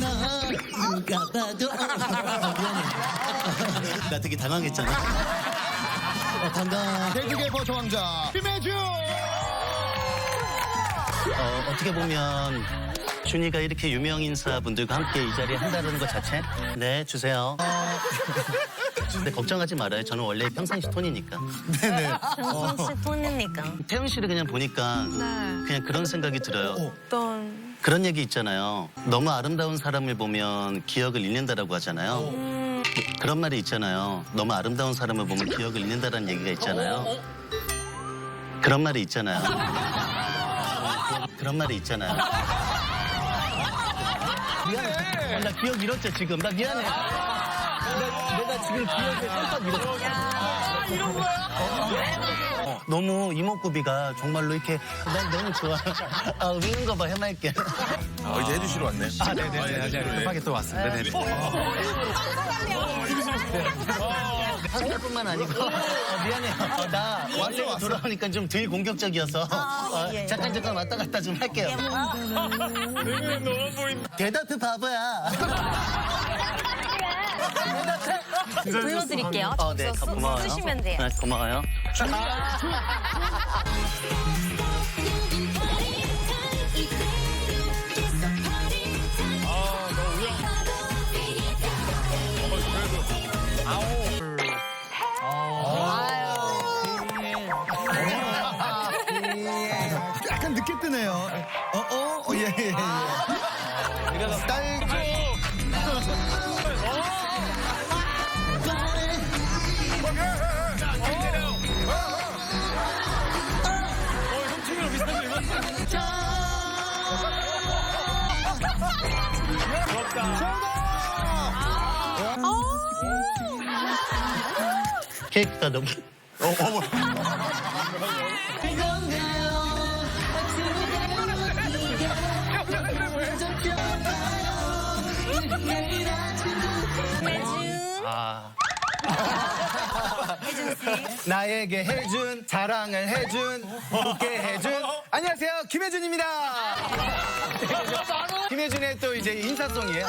나 누가 봐도 어, 미안해. 나 되게 당황했잖아. 어, 반가. 개그계 버저왕자 김혜주 어, 어떻게 보면 준이가 이렇게 유명 인사분들과 함께 이 자리에 한다는 것 자체? 네, 주세요. 근데 걱정하지 말아요. 저는 원래 평상시 톤이니까. 네네 평상시 톤이니까. 태연 씨를 그냥 보니까 그냥 그런 생각이 들어요. 어떤 그런 얘기 있잖아요. 너무 아름다운 사람을 보면 기억을 잃는다라고 하잖아요. 그- 그런 말이 있잖아요. 너무 아름다운 사람을 보면 기억을 잃는다라는 얘기가 있잖아요. 그런 말이 있잖아요. 그런 말이 있잖아요. 미안해. 어, 나 기억 잃었죠, 지금. 나 미안해. 나, 내가 지금 기억을 깜빡 잃었어. 이런 거야? 너무 이목구비가 정말로 이렇게 난 너무 좋아. 아, 웃는 거 봐, 해맑게. 어, 이제 해주시러 왔네. 아, 네네네. 급하게 또 왔습니다. 네네. 사실뿐만 아니고 어, 미안해요. 어, 나 원래 돌아오니까 좀 덜 공격적이어서 어, 예. 잠깐 잠깐 왔다 갔다 좀 할게요. 대답해 바보야. 불러드릴게요. 어, 네, 써- 고마워요. 쓰시면 돼요. 네, 고마워요. 약간 늦게 뜨네요 어 어 어, 예, 예, 예. 케이크가 너무 혜준. 아. 혜준 씨. 나에게 해준, 자랑을 해준, 웃게 해준. 안녕하세요. 김혜준입니다. 김혜준의 또 이제 인사송이에요.